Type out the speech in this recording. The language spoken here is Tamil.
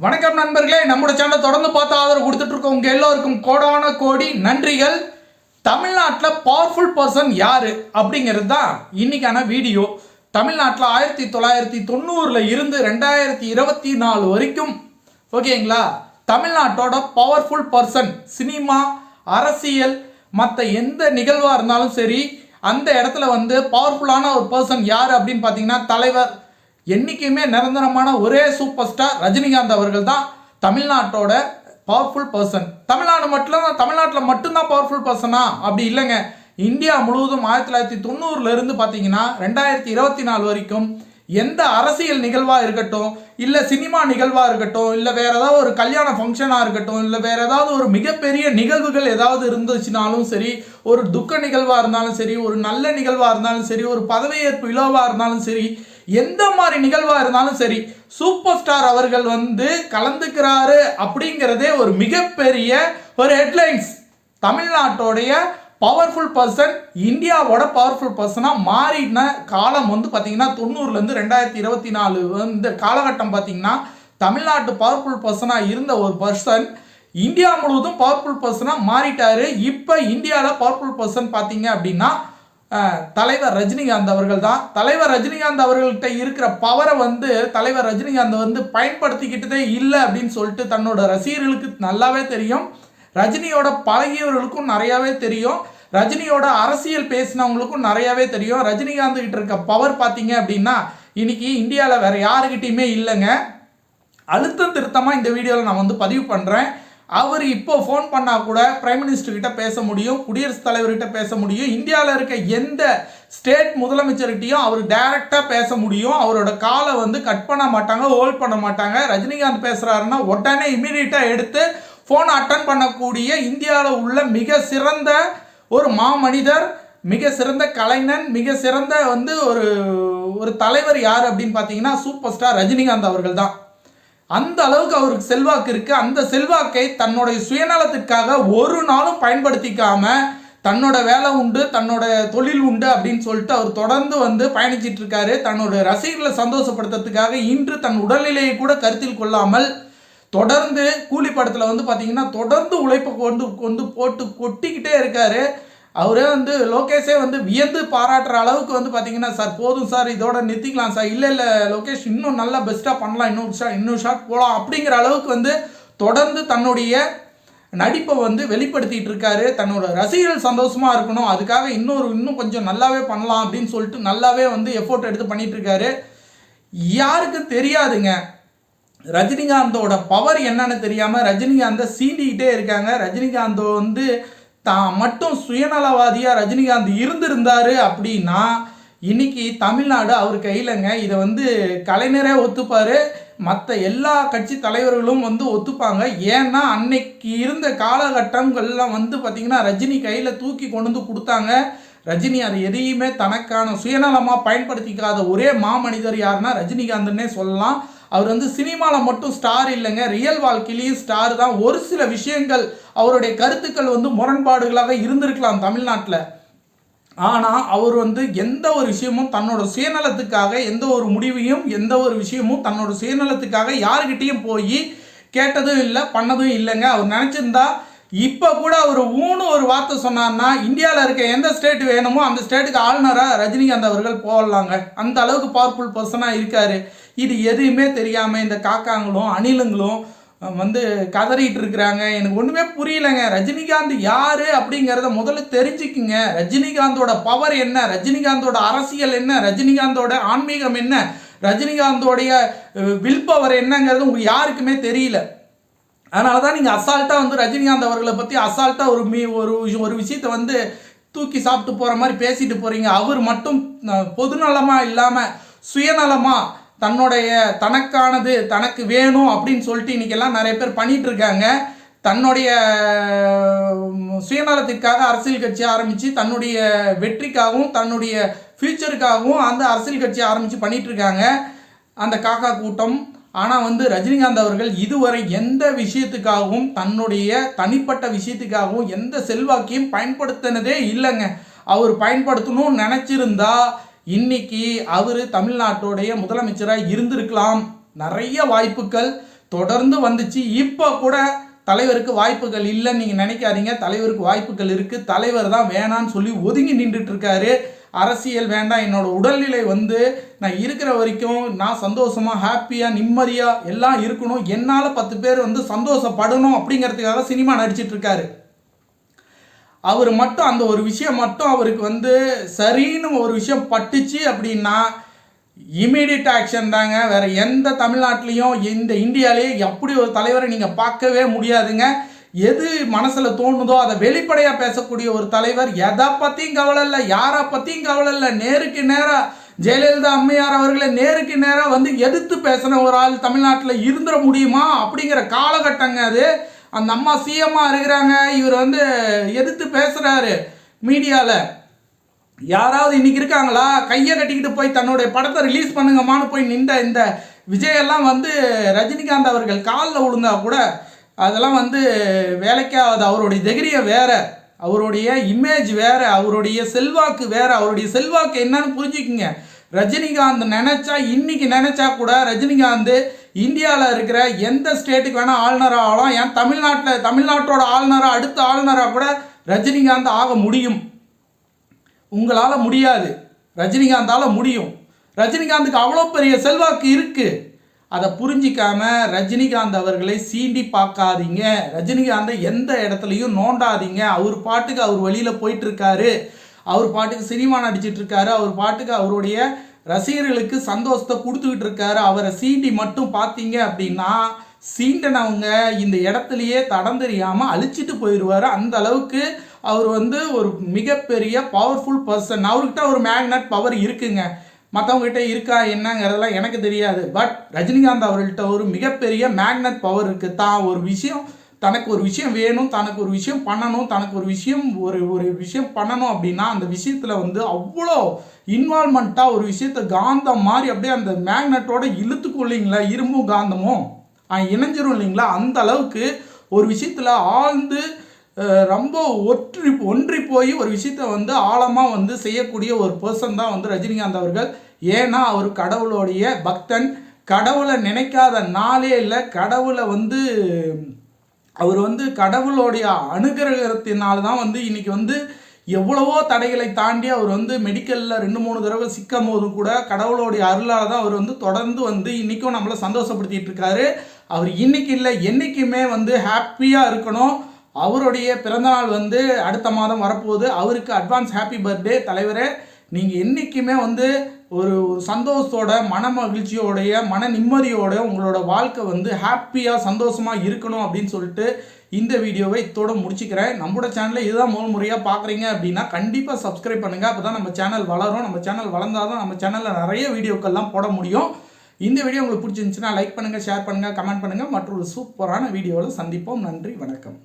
வணக்கம் நண்பர்களே நம்மளோட சேனலை தொடர்ந்து பார்த்து ஆதரவு கொடுத்துட்டு இருக்கோம். உங்க எல்லோருக்கும் கோடான கோடி நன்றிகள். தமிழ்நாட்டில் பவர்ஃபுல் பர்சன் யாரு அப்படிங்கிறது தான் இன்னைக்கான வீடியோ தமிழ்நாட்டில் ஆயிரத்தி தொள்ளாயிரத்தி தொண்ணூறில் இருந்து ரெண்டாயிரத்தி இருபத்தி நாலு வரைக்கும் ஓகேங்களா தமிழ்நாட்டோட பவர்ஃபுல் பர்சன் சினிமா அரசியல் மற்ற எந்த நிகழ்வாக இருந்தாலும் சரி அந்த இடத்துல வந்து பவர்ஃபுல்லான ஒரு பர்சன் யார் அப்படின்னு பார்த்தீங்கன்னா தலைவர் என்றைக்குமே நிரந்தரமான ஒரே சூப்பர் ஸ்டார் ரஜினிகாந்த் அவர்கள் தான் தமிழ்நாட்டோட பவர்ஃபுல் பர்சன் தமிழ்நாடு மட்டும் தமிழ்நாட்டில் மட்டும்தான் பவர்ஃபுல் பர்சனா அப்படி இல்லைங்க. இந்தியா முழுவதும் ஆயிரத்தி தொள்ளாயிரத்தி தொண்ணூறுல இருந்து பார்த்தீங்கன்னா ரெண்டாயிரத்தி இருபத்தி நாலு வரைக்கும் எந்த அரசியல் நிகழ்வாக இருக்கட்டும் இல்லை சினிமா நிகழ்வாக இருக்கட்டும் இல்லை வேறு ஏதாவது ஒரு கல்யாண ஃபங்க்ஷனாக இருக்கட்டும் இல்லை வேறு ஏதாவது ஒரு மிகப்பெரிய நிகழ்வுகள் ஏதாவது இருந்துச்சுனாலும் சரி ஒரு துக்க நிகழ்வாக இருந்தாலும் சரி ஒரு நல்ல நிகழ்வாக இருந்தாலும் சரி ஒரு பதவியேற்பு விழாவாக இருந்தாலும் சரி எந்த மாதிரி நிகழ்வாக இருந்தாலும் சரி சூப்பர் ஸ்டார் அவர்கள் வந்து கலந்துக்கிறாரு அப்படிங்கிறதே ஒரு மிகப்பெரிய ஒரு ஹெட்லைன்ஸ் தமிழ்நாட்டோடைய பவர்ஃபுல் பர்சன் இந்தியாவோட பவர்ஃபுல் பர்சனாக மாறின காலம் வந்து பார்த்தீங்கன்னா தொண்ணூறுலேருந்து ரெண்டாயிரத்தி இருபத்தி நாலு இந்த காலகட்டம் பார்த்தீங்கன்னா தமிழ்நாட்டு பவர்ஃபுல் பர்சனாக இருந்த ஒரு பர்சன் இந்தியா முழுவதும் பவர்ஃபுல் பர்சனாக மாறிட்டாரு. இப்போ இந்தியாவில் பவர்ஃபுல் பர்சன் பார்த்தீங்க அப்படின்னா தலைவர் ரஜினிகாந்த் அவர்கள் தான் தலைவர் ரஜினிகாந்த் அவர்கள்ட்ட இருக்கிற பவரை வந்து தலைவர் ரஜினிகாந்த் வந்து பயன்படுத்திக்கிட்டதே இல்லை அப்படின்னு சொல்லிட்டு தன்னோட ரசிகர்களுக்கு நல்லாவே தெரியும். ரஜினியோட பழகியவர்களுக்கும் நிறையாவே தெரியும். ரஜினியோட அரசியல் பேசினவங்களுக்கும் நிறையாவே தெரியும். ரஜினிகாந்த் கிட்ட இருக்க பவர் பார்த்தீங்க அப்படின்னா இன்னைக்கு இந்தியாவில் வேற யாருக்கிட்டையுமே இல்லைங்க. அழுத்தம் திருத்தமாக இந்த வீடியோவில் நான் வந்து பதிவு பண்ணுறேன் அவர் இப்போ ஃபோன் பண்ணால் கூட பிரைம் மினிஸ்டர் கிட்ட பேச முடியும் குடியரசுத் தலைவர்கிட்ட பேச முடியும். இந்தியாவில் இருக்க எந்த ஸ்டேட் முதலமைச்சர்கிட்டையும் அவர் டைரெக்டாக பேச முடியும். அவரோட காலை வந்து கட் பண்ண மாட்டாங்க ஹோல்ட் பண்ண மாட்டாங்க. ரஜினிகாந்த் பேசுகிறாருன்னா உடனே இமீடியட்டாக எடுத்து ஃபோன் அட்டன் பண்ணக்கூடிய இந்தியாவில் உள்ள மிக சிறந்த ஒரு மாமனிதர் மிக சிறந்த கலைஞன் மிக சிறந்த வந்து ஒரு ஒரு தலைவர் யார் அப்படின்னு பார்த்தீங்கன்னா சூப்பர் ஸ்டார் ரஜினிகாந்த் அவர்கள் தான். அந்த அளவுக்கு அவருக்கு செல்வாக்கு இருக்கு. அந்த செல்வாக்கை தன்னுடைய சுயநலத்திற்காக ஒரு நாளும் பயன்படுத்திக்காம தன்னோட வேலை உண்டு தன்னோட தொழில் உண்டு அப்படின்னு சொல்லிட்டு அவர் தொடர்ந்து வந்து பயணிச்சிட்டு இருக்காரு. தன்னோட ரசிகர்களை சந்தோஷப்படுத்துறதுக்காக இன்று தன் உடல்நிலையை கூட கருத்தில் கொள்ளாமல் தொடர்ந்து கூலி படத்தில் வந்து பார்த்தீங்கன்னா தொடர்ந்து உழைப்பை கொண்டு கொண்டு போட்டு கொட்டிக்கிட்டே இருக்காரு. அவரே வந்து லோகேஷே வந்து வியந்து பாராட்டுற அளவுக்கு வந்து பார்த்தீங்கன்னா சார் போதும் சார் இதோட நிறுத்திக்கலாம் சார். இல்லை இல்லை லோகேஷ் இன்னும் நல்லா பெஸ்ட்டாக பண்ணலாம். இன்னும் ஷாட் இன்னும் ஷாட் போகலாம் அப்படிங்கிற அளவுக்கு வந்து தொடர்ந்து தன்னுடைய நடிப்பை வந்து வெளிப்படுத்திட்டு இருக்காரு. தன்னோட ரசிகர்கள் சந்தோஷமாக இருக்கணும். அதுக்காக இன்னொரு இன்னும் கொஞ்சம் நல்லாவே பண்ணலாம் அப்படின்னு சொல்லிட்டு நல்லாவே வந்து எஃபோர்ட் எடுத்து பண்ணிட்டு இருக்காரு. யாருக்கும் தெரியாதுங்க. ரஜினிகாந்தோட பவர் என்னன்னு தெரியாமல் ரஜினிகாந்தை சீண்டிக்கிட்டே இருக்காங்க. ரஜினிகாந்த் வந்து தான் மட்டும் சுயநலவாதியாக ரஜினிகாந்த் இருந்திருந்தார் அப்படின்னா இன்னைக்கு தமிழ்நாடு அவர் கையிலங்க. இதை வந்து கலைஞரே ஒத்துப்பார். மற்ற எல்லா கட்சி தலைவர்களும் வந்து ஒத்துப்பாங்க. ஏன்னா அன்னைக்கு இருந்த காலகட்டங்கள்லாம் வந்து பார்த்திங்கன்னா ரஜினி கையில் தூக்கி கொண்டு வந்து கொடுத்தாங்க. ரஜினி அதை எதையுமே தனக்கான சுயநலமாக பயன்படுத்திக்காத ஒரே மாமனிதர் யாருன்னா ரஜினிகாந்த்னே சொல்லலாம். அவர் வந்து சினிமாவில் மட்டும் ஸ்டார் இல்லைங்க. ரியல் வாழ்க்கையிலையும் ஸ்டார் தான். ஒரு சில விஷயங்கள் அவருடைய கருத்துக்கள் வந்து முரண்பாடுகளாக இருந்திருக்கலாம் தமிழ்நாட்டில். ஆனால் அவர் வந்து எந்த ஒரு விஷயமும் தன்னோட சுயநலத்துக்காக எந்த ஒரு முடிவையும் எந்த ஒரு விஷயமும் தன்னோட சுயநலத்துக்காக யாருக்கிட்டேயும் போய் கேட்டதும் இல்லை பண்ணதும் இல்லைங்க. அவர் நினச்சிருந்தா இப்போ கூட அவர் ஊனு ஒரு வார்த்தை சொன்னார்னா இந்தியாவில் இருக்க எந்த ஸ்டேட் வேணுமோ அந்த ஸ்டேட்டுக்கு ஆளுநராக ரஜினிகாந்த் அவர்கள் போடலாங்க அந்த அளவுக்கு பவர்ஃபுல் பர்சனாக இருக்காரு. இது எதுவுமே தெரியாமல் இந்த காக்காங்களும் அணிலுங்களும் வந்து கதறிட்டு இருக்கிறாங்க. எனக்கு ஒன்றுமே புரியலைங்க. ரஜினிகாந்த் யாரு அப்படிங்கிறத முதல்ல தெரிஞ்சுக்குங்க. ரஜினிகாந்தோட பவர் என்ன? ரஜினிகாந்தோட அரசியல் என்ன? ரஜினிகாந்தோட ஆன்மீகம் என்ன? ரஜினிகாந்தோடைய வில் பவர் என்னங்கிறது உங்களுக்கு யாருக்குமே தெரியல. அதனால தான் நீங்கள் அசால்ட்டாக வந்து ரஜினிகாந்த் அவர்களை பற்றி அசால்ட்டாக ஒரு மீ ஒரு ஒரு விஷயத்தை வந்து தூக்கி சாப்பிட்டு போகிற மாதிரி பேசிட்டு போகிறீங்க அவர் மட்டும் பொதுநலமாக இல்லாமல் சுயநலமாக தன்னுடைய தனக்கானது தனக்கு வேணும் அப்படின்னு சொல்லிட்டு இன்னைக்கெல்லாம் நிறைய பேர் பண்ணிகிட்டு இருக்காங்க. தன்னுடைய சுயநலத்துக்காக சுயநலத்திற்காக அரசியல் கட்சி ஆரம்பித்து தன்னுடைய வெற்றிக்காகவும் தன்னுடைய ஃப்யூச்சருக்காகவும் அந்த அரசியல் கட்சி ஆரம்பித்து பண்ணிகிட்டு இருக்காங்க. அந்த காக்கா கூட்டம். ஆனால் வந்து ரஜினிகாந்த் அவர்கள் இதுவரை எந்த விஷயத்துக்காகவும் தன்னுடைய தனிப்பட்ட விஷயத்துக்காகவும் எந்த செல்வாக்கையும் பயன்படுத்தினதே இல்லைங்க. அவர் பயன்படுத்தணும்னு நினச்சிருந்தா இன்னைக்கு அவர் தமிழ்நாட்டுடைய முதலமைச்சராக இருந்திருக்கலாம். நிறைய வாய்ப்புகள் தொடர்ந்து வந்துச்சு. இப்போ கூட தலைவருக்கு வாய்ப்புகள் இல்லைன்னு நீங்கள் நினைக்காதீங்க. தலைவருக்கு வாய்ப்புகள் இருக்குது தலைவர் தான் வேணான்னு சொல்லி ஒதுங்கி நின்றுட்டு இருக்காரு அரசியல் வேண்டாம். என்னோட உடல்நிலை வந்து நான் இருக்கிற வரைக்கும் நான் சந்தோஷமாக ஹாப்பியாக நிம்மதியாக எல்லாம் இருக்கணும். என்னால் பத்து பேர் வந்து சந்தோஷப்படணும் அப்படிங்கிறதுக்காக சினிமா நடிச்சிட்டு இருக்காரு அவர் மட்டும் அந்த ஒரு விஷயம் மட்டும் அவருக்கு வந்து சரின்னு ஒரு விஷயம் பட்டுச்சு அப்படின்னா இமீடியட் ஆக்ஷன் தாங்க. வேறு எந்த தமிழ்நாட்டிலையும் இந்த இந்தியாலேயே எப்படி ஒரு தலைவரை நீங்கள் பார்க்கவே முடியாதுங்க. எது மனசில் தோணுதோ அதை வெளிப்படையாக பேசக்கூடிய ஒரு தலைவர் எதை பற்றியும் கவலை இல்லை யாரை பற்றியும் கவலை இல்லை. நேருக்கு நேராக ஜெயலலிதா அம்மையார் அவர்களை நேருக்கு நேராக வந்து எதிர்த்து பேசின ஒரு ஆள் தமிழ்நாட்டில் இருந்துட முடியுமா அப்படிங்கிற காலகட்டங்க அது. அந்த அம்மா சிஎம்மா இருக்கிறாங்க. இவர் வந்து எதிர்த்து பேசுகிறாரு மீடியாவில் யாராவது இன்னைக்கு இருக்காங்களா? கையை கட்டிக்கிட்டு போய் தன்னுடைய படத்தை ரிலீஸ் பண்ணுங்கம்மான்னு போய் நின்ற இந்த விஜயெல்லாம் வந்து ரஜினிகாந்த் அவர்கள் காலில் விழுந்தா கூட அதெல்லாம் வந்து வேலைக்காவது அவருடைய தைரியம் வேற. அவருடைய இமேஜ் வேற. அவருடைய செல்வாக்கு வேற. அவருடைய செல்வாக்கு என்னன்னு புரிஞ்சுக்குங்க. ரஜினிகாந்த் நினைச்சா இன்னைக்கு நினைச்சா கூட ரஜினிகாந்த் இந்தியாவில் இருக்கிற எந்த ஸ்டேட்டுக்கு வேணால் ஆளுநராக ஆகலாம். ஏன் தமிழ்நாட்டில் தமிழ்நாட்டோட ஆளுநராக அடுத்த ஆளுநராக கூட ரஜினிகாந்த் ஆக முடியும். உங்களால் முடியாது. ரஜினிகாந்தால் முடியும். ரஜினிகாந்துக்கு அவ்வளோ பெரிய செல்வாக்கு இருக்குது அதை புரிஞ்சிக்காம ரஜினிகாந்த் அவர்களை சீண்டி பார்க்காதீங்க. ரஜினிகாந்தை எந்த இடத்துலையும் நோண்டாதீங்க. அவர் பாட்டுக்கு அவர் வழியில் போயிட்டுருக்காரு அவர் பாட்டுக்கு சினிமா நடிச்சிட்ருக்காரு அவர் பாட்டுக்கு அவருடைய ரசிகர்களுக்கு சந்தோஷத்தை கொடுத்துக்கிட்டு இருக்காரு. அவரை சீண்டி மட்டும் பார்த்தீங்க அப்படின்னா சீண்டனவங்க இந்த இடத்துலையே தடம் தெரியாமல் அழிச்சிட்டு போயிடுவார். அந்த அளவுக்கு அவர் வந்து ஒரு மிகப்பெரிய பவர்ஃபுல் பர்சன் அவர்கிட்ட ஒரு மேக்னட் பவர் இருக்குங்க. மற்றவங்ககிட்ட இருக்கா என்னங்கிறதெல்லாம் எனக்கு தெரியாது. பட் ரஜினிகாந்த் அவர்கள்ட்ட ஒரு மிகப்பெரிய மேக்னட் பவர் இருக்குது தான் ஒரு விஷயம். தனக்கு ஒரு விஷயம் வேணும் தனக்கு ஒரு விஷயம் பண்ணணும் தனக்கு ஒரு விஷயம் ஒரு ஒரு விஷயம் பண்ணணும் அப்படின்னா அந்த விஷயத்தில் வந்து அவ்வளோ இன்வால்மெண்ட்டாக ஒரு விஷயத்தை காந்தம் மாதிரி அப்படியே அந்த மேக்னட்டோட இழுத்துக்கும் இல்லைங்களா? இரும்பும் காந்தமும். இணைஞ்சிரும் இல்லைங்களா? அந்த அளவுக்கு ஒரு விஷயத்தில் ஆழ்ந்து ரொம்ப ஒற்றி ஒன்றி போய் ஒரு விஷயத்த வந்து ஆழமாக வந்து செய்யக்கூடிய ஒரு பர்சன் தான் வந்து ரஜினிகாந்த் அவர்கள். ஏன்னா அவர் கடவுளுடைய பக்தன். கடவுளை நினைக்காத நாளே இல்லை. கடவுளை வந்து அவர் வந்து கடவுளுடைய அனுகிரகத்தினால தான் வந்து இன்னைக்கு வந்து எவ்வளவோ தடைகளை தாண்டி அவர் வந்து மெடிக்கலில் ரெண்டு மூணு தடவை சிக்கும் போதும் கூட கடவுளுடைய அருளால் தான் அவர் வந்து தொடர்ந்து வந்து இன்றைக்கும் நம்மளை சந்தோஷப்படுத்திட்டு இருக்காரு. அவர் இன்னைக்கு இல்லை என்றைக்குமே வந்து ஹாப்பியாக இருக்கணும். அவருடைய பிறந்தநாள் வந்து அடுத்த மாதம் வரப்போகுது. அவருக்கு அட்வான்ஸ் ஹாப்பி பர்த்டே தலைவரே. நீங்கள் என்றைக்குமே வந்து ஒரு ஒரு சந்தோஷத்தோட மன மகிழ்ச்சியோடைய மன நிம்மதியோட உங்களோட வாழ்க்கை வந்து ஹாப்பியாக சந்தோஷமாக இருக்கணும் அப்படின்னு சொல்லிட்டு இந்த வீடியோவை இதோட முடிச்சுக்கிறேன். நம்மளோட சேனலில் இதுதான் முதல் முறையாக பார்க்குறீங்க அப்படின்னா கண்டிப்பாக சப்ஸ்கிரைப் பண்ணுங்கள் அப்போ தான் நம்ம சேனல் வளரும். நம்ம சேனல் வளர்ந்தாதான் நம்ம சேனலில் நிறைய வீடியோக்கள்லாம் போட முடியும். இந்த வீடியோ உங்களுக்கு பிடிச்சிருந்துச்சுன்னா லைக் பண்ணுங்கள் ஷேர் பண்ணுங்கள் கமெண்ட் பண்ணுங்கள் மற்றொரு சூப்பரான வீடியோவில் சந்திப்போம். நன்றி வணக்கம்.